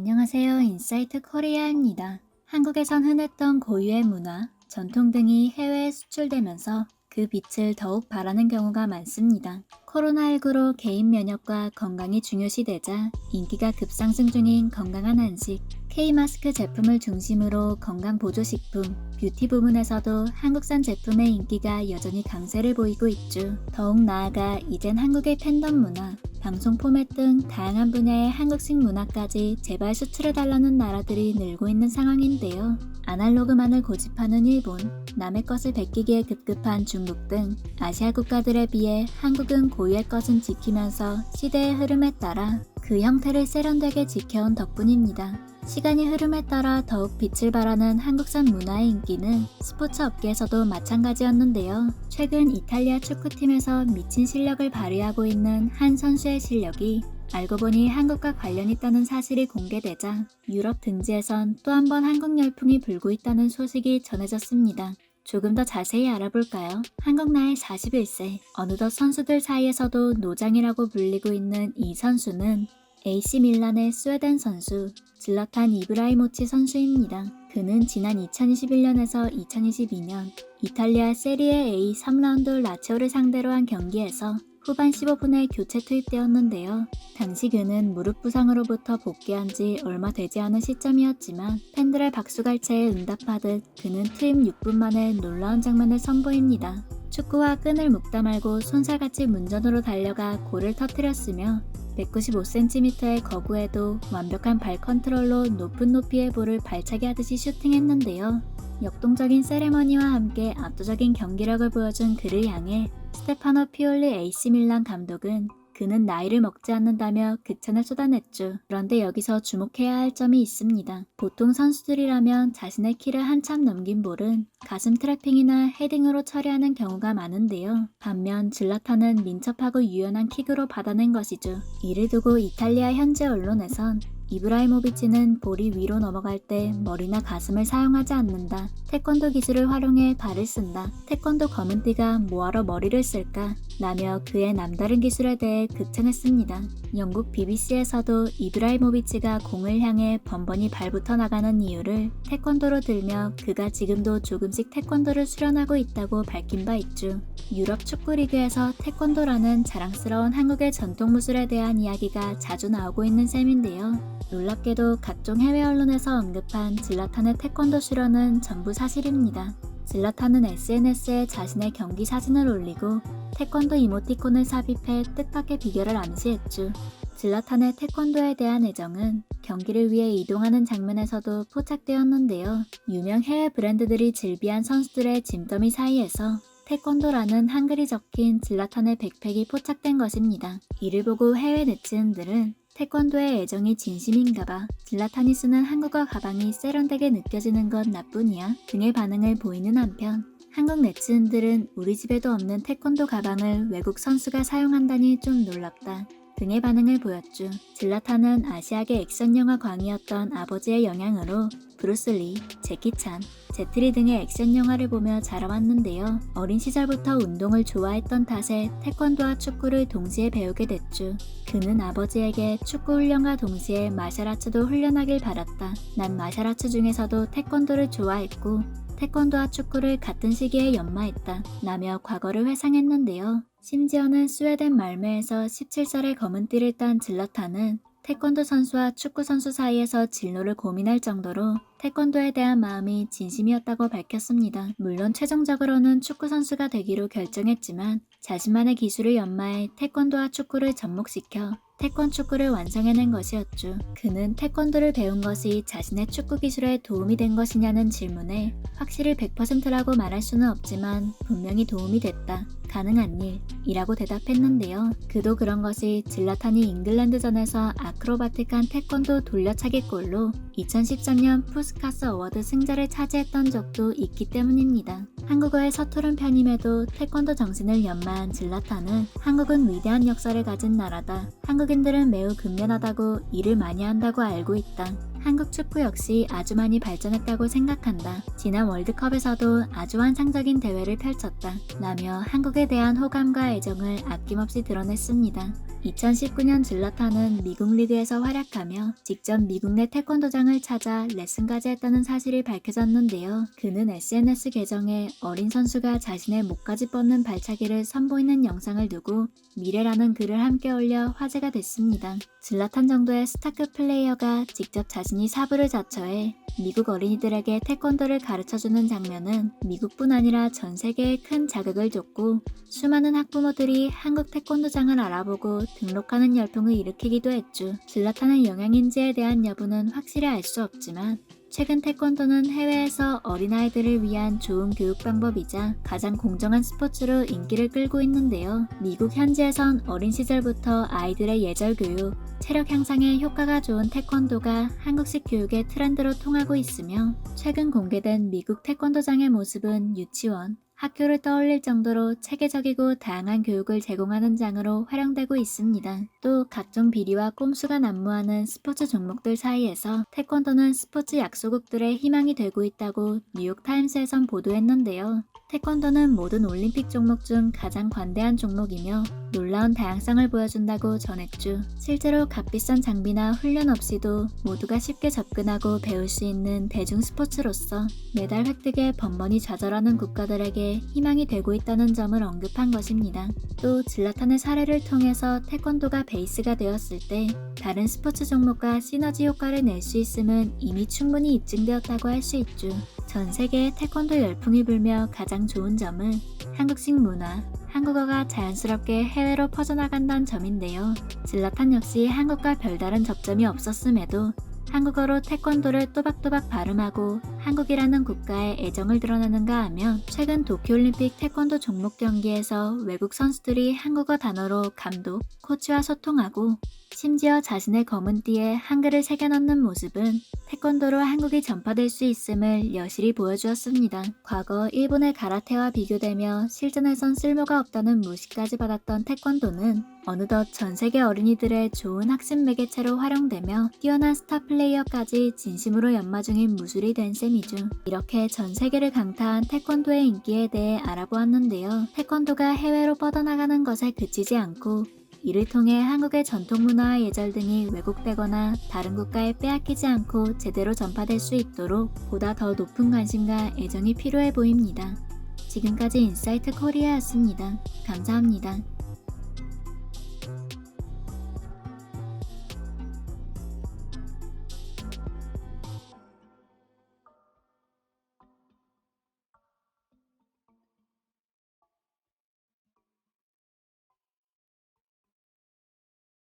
안녕하세요. 인사이트 코리아입니다. 한국에선 흔했던 고유의 문화, 전통 등이 해외에 수출되면서 그 빛을 더욱 발하는 경우가 많습니다. 코로나19로 개인 면역과 건강이 중요시되자 인기가 급상승 중인 건강한 한식, K마스크 제품을 중심으로 건강 보조식품, 뷰티 부문에서도 한국산 제품의 인기가 여전히 강세를 보이고 있죠. 더욱 나아가 이젠 한국의 팬덤 문화, 방송 포맷 등 다양한 분야의 한국식 문화까지 제발 수출해달라는 나라들이 늘고 있는 상황인데요. 아날로그만을 고집하는 일본, 남의 것을 베끼기에 급급한 중국 등 아시아 국가들에 비해 한국은 고유의 것은 지키면서 시대의 흐름에 따라 그 형태를 세련되게 지켜온 덕분입니다. 시간이 흐름에 따라 더욱 빛을 발하는 한국산 문화의 인기는 스포츠 업계에서도 마찬가지였는데요. 최근 이탈리아 축구팀에서 미친 실력을 발휘하고 있는 한 선수의 실력이 알고 보니 한국과 관련 있다는 사실이 공개되자 유럽 등지에선 또 한 번 한국 열풍이 불고 있다는 소식이 전해졌습니다. 조금 더 자세히 알아볼까요? 한국 나이 41세, 어느덧 선수들 사이에서도 노장이라고 불리고 있는 이 선수는 AC 밀란의 스웨덴 선수 질라탄 이브라이모치 선수입니다. 그는 지난 2021년에서 2022년 이탈리아 세리에 A 3라운드 라치오를 상대로 한 경기에서 후반 15분에 교체 투입되었는데요. 당시 그는 무릎 부상으로부터 복귀한 지 얼마 되지 않은 시점이었지만 팬들의 박수갈채에 응답하듯 그는 투입 6분 만에 놀라운 장면을 선보입니다. 축구와 끈을 묶다 말고 손살같이 문전으로 달려가 골을 터뜨렸으며 195cm의 거구에도 완벽한 발 컨트롤로 높은 높이의 볼을 발차기 하듯이 슈팅했는데요. 역동적인 세레머니와 함께 압도적인 경기력을 보여준 그를 향해 스테파노 피올리 AC 밀란 감독은 그는 나이를 먹지 않는다며 극찬을 쏟아냈죠. 그런데 여기서 주목해야 할 점이 있습니다. 보통 선수들이라면 자신의 키를 한참 넘긴 볼은 가슴 트래핑이나 헤딩으로 처리하는 경우가 많은데요. 반면 질라타는 민첩하고 유연한 킥으로 받아낸 것이죠. 이를 두고 이탈리아 현지 언론에선 이브라이모비치는 볼이 위로 넘어갈 때 머리나 가슴을 사용하지 않는다. 태권도 기술을 활용해 발을 쓴다. 태권도 검은띠가 뭐하러 머리를 쓸까? 라며 그의 남다른 기술에 대해 극찬했습니다. 영국 BBC에서도 이브라이모비치가 공을 향해 번번이 발부터 나가는 이유를 태권도로 들며 그가 지금도 조금씩 태권도를 수련하고 있다고 밝힌 바 있죠. 유럽 축구 리그에서 태권도라는 자랑스러운 한국의 전통 무술에 대한 이야기가 자주 나오고 있는 셈인데요. 놀랍게도 각종 해외 언론에서 언급한 질라탄의 태권도 수련은 전부 사실입니다. 질라탄은 SNS에 자신의 경기 사진을 올리고 태권도 이모티콘을 삽입해 뜻밖의 비결을 암시했죠. 질라탄의 태권도에 대한 애정은 경기를 위해 이동하는 장면에서도 포착되었는데요. 유명 해외 브랜드들이 질비한 선수들의 짐더미 사이에서 태권도라는 한글이 적힌 질라탄의 백팩이 포착된 것입니다. 이를 보고 해외 네티즌들은 태권도의 애정이 진심인가봐. 질라탄이 쓰는 한국어 가방이 세련되게 느껴지는 건 나뿐이야. 등의 반응을 보이는 한편 한국 네티즌들은 우리 집에도 없는 태권도 가방을 외국 선수가 사용한다니 좀 놀랍다 등의 반응을 보였죠. 질라탄은 아시아계 액션 영화 광이었던 아버지의 영향으로 브루슬리, 제키찬, 제트리 등의 액션 영화를 보며 자라왔는데요. 어린 시절부터 운동을 좋아했던 탓에 태권도와 축구를 동시에 배우게 됐죠. 그는 아버지에게 축구 훈련과 동시에 마샬아츠도 훈련하길 바랐다. 난 마샬아츠 중에서도 태권도를 좋아했고 태권도와 축구를 같은 시기에 연마했다. 라며 과거를 회상했는데요. 심지어는 스웨덴 말메에서 17살의 검은 띠를 딴 질라타는 태권도 선수와 축구 선수 사이에서 진로를 고민할 정도로 태권도에 대한 마음이 진심이었다고 밝혔습니다. 물론 최종적으로는 축구 선수가 되기로 결정했지만 자신만의 기술을 연마해 태권도와 축구를 접목시켜 태권 축구를 완성해낸 것이었죠. 그는 태권도를 배운 것이 자신의 축구 기술에 도움이 된 것이냐는 질문에 확실히 100%라고 말할 수는 없지만 분명히 도움이 됐다. 가능한 일이라고 대답했는데요. 그도 그런 것이 질라탄이 잉글랜드전에서 아크로바틱한 태권도 돌려차기 골로 2013년 푸스카스 어워드 승자를 차지했던 적도 있기 때문입니다. 한국어의 서투른 편임에도 태권도 정신을 연마한 질라탄은 한국은 위대한 역사를 가진 나라다. 한국 인들은 매우 근면하다고 일을 많이 한다고 알고 있다. 한국 축구 역시 아주 많이 발전했다고 생각한다. 지난 월드컵에서도 아주 환상적인 대회를 펼쳤다. 라며 한국에 대한 호감과 애정을 아낌없이 드러냈습니다. 2019년 질라탄은 미국 리그에서 활약하며 직접 미국 내 태권도장을 찾아 레슨까지 했다는 사실이 밝혀졌는데요. 그는 SNS 계정에 어린 선수가 자신의 목까지 뻗는 발차기를 선보이는 영상을 두고 미래라는 글을 함께 올려 화제가 됐습니다. 질라탄 정도의 스타급 플레이어가 직접 자신 이 사부를 자처해 미국 어린이들에게 태권도를 가르쳐주는 장면은 미국뿐 아니라 전 세계에 큰 자극을 줬고 수많은 학부모들이 한국 태권도장을 알아보고 등록하는 열풍을 일으키기도 했죠. 질라탄의 영향인지에 대한 여부는 확실히 알 수 없지만 최근 태권도는 해외에서 어린아이들을 위한 좋은 교육 방법이자 가장 공정한 스포츠로 인기를 끌고 있는데요. 미국 현지에선 어린 시절부터 아이들의 예절 교육, 체력 향상에 효과가 좋은 태권도가 한국식 교육의 트렌드로 통하고 있으며 최근 공개된 미국 태권도장의 모습은 유치원, 학교를 떠올릴 정도로 체계적이고 다양한 교육을 제공하는 장으로 활용되고 있습니다. 또 각종 비리와 꼼수가 난무하는 스포츠 종목들 사이에서 태권도는 스포츠 약소국들의 희망이 되고 있다고 뉴욕타임스에선 보도했는데요. 태권도는 모든 올림픽 종목 중 가장 관대한 종목이며 놀라운 다양성을 보여준다고 전했죠. 실제로 값비싼 장비나 훈련 없이도 모두가 쉽게 접근하고 배울 수 있는 대중 스포츠로서 메달 획득에 번번이 좌절하는 국가들에게 희망이 되고 있다는 점을 언급한 것입니다. 또 질라탄의 사례를 통해서 태권도가 베이스가 되었을 때 다른 스포츠 종목과 시너지 효과를 낼 수 있음은 이미 충분히 입증되었다고 할 수 있죠. 전 세계에 태권도 열풍이 불며 가장 좋은 점은 한국식 문화, 한국어가 자연스럽게 해외로 퍼져나간다는 점인데요. 질라탄 역시 한국과 별다른 접점이 없었음에도 한국어로 태권도를 또박또박 발음하고 한국이라는 국가에 애정을 드러내는가 하면 최근 도쿄올림픽 태권도 종목 경기에서 외국 선수들이 한국어 단어로 감독, 코치와 소통하고 심지어 자신의 검은 띠에 한글을 새겨넣는 모습은 태권도로 한국이 전파될 수 있음을 여실히 보여주었습니다. 과거 일본의 가라테와 비교되며 실전에선 쓸모가 없다는 무시까지 받았던 태권도는 어느덧 전 세계 어린이들의 좋은 학습 매개체로 활용되며 뛰어난 스타 플레이어까지 진심으로 연마 중인 무술이 된 셈이죠. 이렇게 전 세계를 강타한 태권도의 인기에 대해 알아보았는데요. 태권도가 해외로 뻗어나가는 것에 그치지 않고 이를 통해 한국의 전통 문화와 예절 등이 왜곡되거나 다른 국가에 빼앗기지 않고 제대로 전파될 수 있도록 보다 더 높은 관심과 애정이 필요해 보입니다. 지금까지 인사이트 코리아였습니다. 감사합니다.